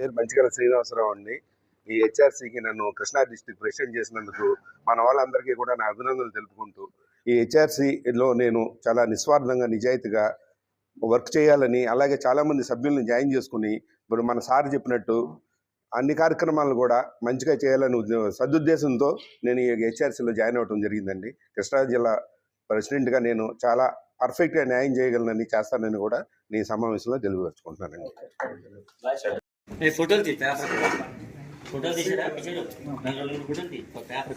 పేరు మంచిగల శ్రీనివాసరావు అండి. ఈ హెచ్ఆర్సీకి నన్ను కృష్ణా డిస్టిక్ ప్రెసిడెంట్ చేసినందుకు మన వాళ్ళందరికీ కూడా నా అభినందనలు తెలుపుకుంటూ ఈ హెచ్ఆర్సీలో నేను చాలా నిస్వార్థంగా నిజాయితీగా వర్క్ చేయాలని అలాగే చాలామంది సభ్యుల్ని జాయిన్ చేసుకుని ఇప్పుడు మన సార్ చెప్పినట్టు అన్ని కార్యక్రమాలను కూడా మంచిగా చేయాలని సదుద్దేశంతో నేను ఈ హెచ్ఆర్సీలో జాయిన్ అవ్వడం జరిగిందండి. కృష్ణా జిల్లా ప్రెసిడెంట్గా నేను చాలా పర్ఫెక్ట్గా న్యాయం చేయగలనని చేస్తానని కూడా నీ సమావేశంలో తెలియపరుచుకుంటున్నానండి. ఏ ఫోటోలు తీ పేపర్ ఫోటోలు తీసారా పిచ్చాడు. దాంట్లో రెండు ఫోటోలు తీ. ఒక పేపర్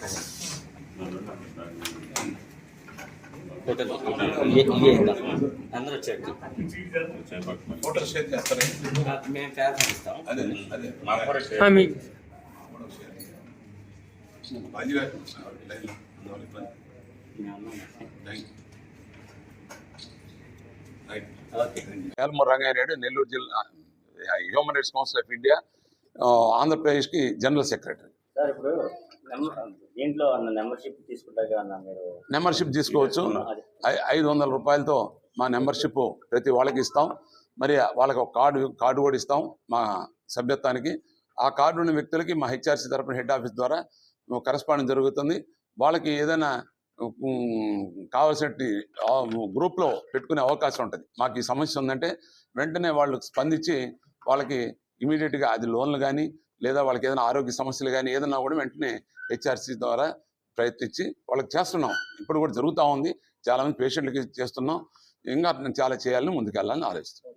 ఫోటోలు. అందరూ వచ్చారు. షేర్ చేస్తారా? మేము పేపర్ ఇస్తాం. అదే అదే. బాజీ గారు రంగారెడ్డి నెల్లూరు జిల్లా human rights council of India ఆంధ్రప్రదేశ్కి జనరల్ సెక్రటరీ. మెంబర్షిప్ తీసుకోవచ్చు. ఐదు వందల రూపాయలతో మా మెంబర్షిప్ ప్రతి వాళ్ళకి ఇస్తాం. మరి వాళ్ళకి ఒక కార్డు కార్డు కూడా ఇస్తాం మా సభ్యత్వానికి. ఆ కార్డు ఉన్న వ్యక్తులకి మా హెచ్ఆర్సీ తరపున హెడ్ ఆఫీస్ ద్వారా కరెస్పాండింగ్ జరుగుతుంది. వాళ్ళకి ఏదైనా ఆ, గ్రూప్లో పెట్టుకునే అవకాశం ఉంటుంది. మాకు ఈ సమస్య ఉందంటే వెంటనే వాళ్ళు స్పందించి వాళ్ళకి ఇమీడియట్గా అది లోన్లు కానీ లేదా వాళ్ళకి ఏదైనా ఆరోగ్య సమస్యలు కానీ ఏదైనా కూడా వెంటనే హెచ్ఆర్సీ ద్వారా ప్రయత్నించి వాళ్ళకి చేస్తున్నాం. ఇప్పుడు కూడా జరుగుతూ ఉంది. చాలామంది పేషెంట్లకి చేస్తున్నాం. ఇంకా చాలా చేయాలని ముందుకెళ్ళాలని ఆలోచిస్తున్నాం.